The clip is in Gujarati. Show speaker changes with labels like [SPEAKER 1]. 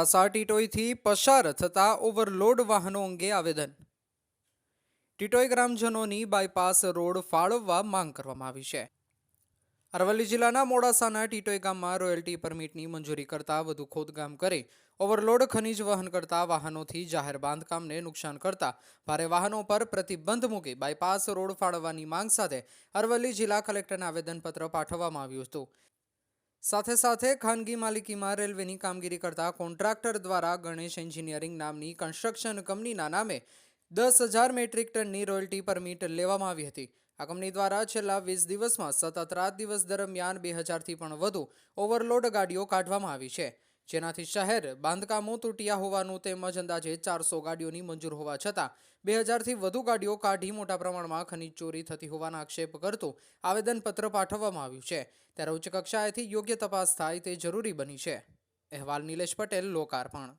[SPEAKER 1] મોડાસા ટીટોઈથી પસાર થતા ઓવરલોડ વાહનો અંગે આવેદન. ટીટોઈ ગ્રામજનોની બાયપાસ રોડ ફાળવવા માંગ કરવામાં આવી છે. અરવલ્લી જિલ્લાના મોડાસાના ટીટોઈ ગામમાં રોયલ્ટી પરમિટની મંજૂરી કરતા વધુ ખોદકામ કરી, ઓવરલોડ ખનીજ વહન કરતા વાહનોથી જાહેર બાંધકામને નુકસાન કરતા ભારે વાહનો પર પ્રતિબંધ મૂકી બાયપાસ રોડ ફાળવવાની માંગ સાથે અરવલ્લી જિલ્લા કલેક્ટરને આવેદનપત્ર પાઠવવામાં આવ્યું હતું. સાથે સાથે ખાનગી માલિકીમાં રેલવેની કામગીરી કરતા કોન્ટ્રાક્ટર દ્વારા ગણેશ એન્જિનિયરિંગ નામની કન્સ્ટ્રક્શન કંપનીના નામે દસ હજાર મેટ્રિક ટનની રોયલ્ટી પરમિટ લેવામાં આવી હતી. આ કંપની દ્વારા છેલ્લા વીસ દિવસમાં સતત રાત દિવસ દરમિયાન બે હજારથી પણ વધુ ઓવરલોડ ગાડીઓ કાઢવામાં આવી છે. જેનાથી શહેર બાંધકામો તૂટ્યા હોવાનું તેમજ અંદાજે ચારસો ગાડીઓની મંજૂર હોવા છતાં બે હજારથી વધુ ગાડીઓ કાઢી મોટા પ્રમાણમાં ખનીજ ચોરી થતી હોવાના આક્ષેપ કરતું આવેદનપત્ર પાઠવવામાં આવ્યું છે. ત્યારે ઉચ્ચ કક્ષાએથી યોગ્ય તપાસ થાય તે જરૂરી બની છે. અહેવાલ નિલેશ પટેલ, લોકાર્પણ.